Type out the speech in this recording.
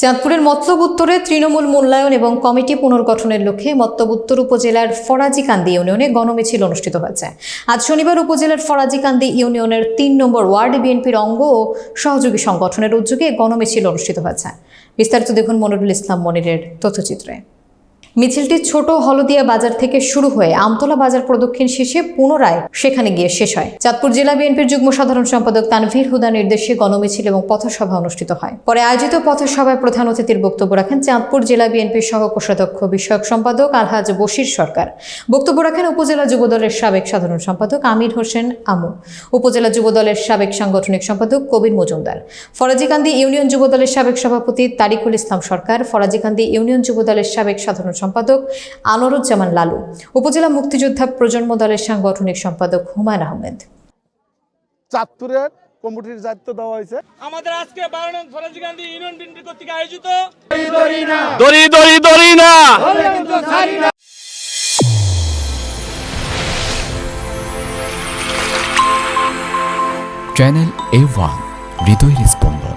চাঁদপুরের মতলব উত্তরে তৃণমূল মূল্যায়ন এবং কমিটি পুনর্গঠনের লক্ষ্যে মতলব উত্তর উপজেলার ফরাজিকান্দি ইউনিয়নে গণমিছিল অনুষ্ঠিত হয়েছে। আজ শনিবার উপজেলার ফরাজিকান্দি ইউনিয়নের তিন নম্বর ওয়ার্ড বিএনপির অঙ্গ ও সহযোগী সংগঠনের উদ্যোগে গণমিছিল অনুষ্ঠিত হয়েছে। বিস্তারিত দেখুন মনিরুল ইসলাম মনিরের তথ্যচিত্রে। মিছিলটি ছোট হলদিয়া বাজার থেকে শুরু হয়ে আমতলা বাজার প্রদক্ষিণ শেষে পুনরায় সেখানে গিয়ে শেষ হয়। চাঁদপুর জেলা বিএনপির যুগ্ম সাধারণ সম্পাদক তানভীর হুদা নির্দেশে গণমিছিল এবং পথসভা অনুষ্ঠিত হয়। পরে আয়োজিত পথসভায় প্রধান অতিথির বক্তব্য রাখেন চাঁদপুর জেলা বিএনপির সহ কোষাধ্যক্ষ বিষয়ক সম্পাদক আলহাজ বশির সরকার। বক্তব্য রাখেন উপজেলা যুবদলের সাবেক সাধারণ সম্পাদক আমির হোসেন আমু, উপজেলা যুবদলের সাবেক সাংগঠনিক সম্পাদক কবির মজুমদার ফরাজিকান্দি ইউনিয়ন যুবদলের সাবেক সভাপতি তারিকুল ইসলাম সরকার ফরাজিকান্দি ইউনিয়ন যুবদলের সাবেক সাধারণ সম্পাদক আনোরুজ্জামান লালু উপজেলা মুক্তিযোদ্ধা প্রজন্ম দলের সাংগঠনিক সম্পাদক হুমায়ুন আহমেদ। চাঁদপুরের কমিটির দায়িত্ব দেওয়া হয়েছে। আমাদের আজকে বারো নং ফরাজি গান্ধী ইউনিয়ন বিএনপি কর্তৃক আয়োজিত। দড়ি দড়ি দড়ি না। চ্যানেল এ ওয়ান হৃদয়ের স্পন্দন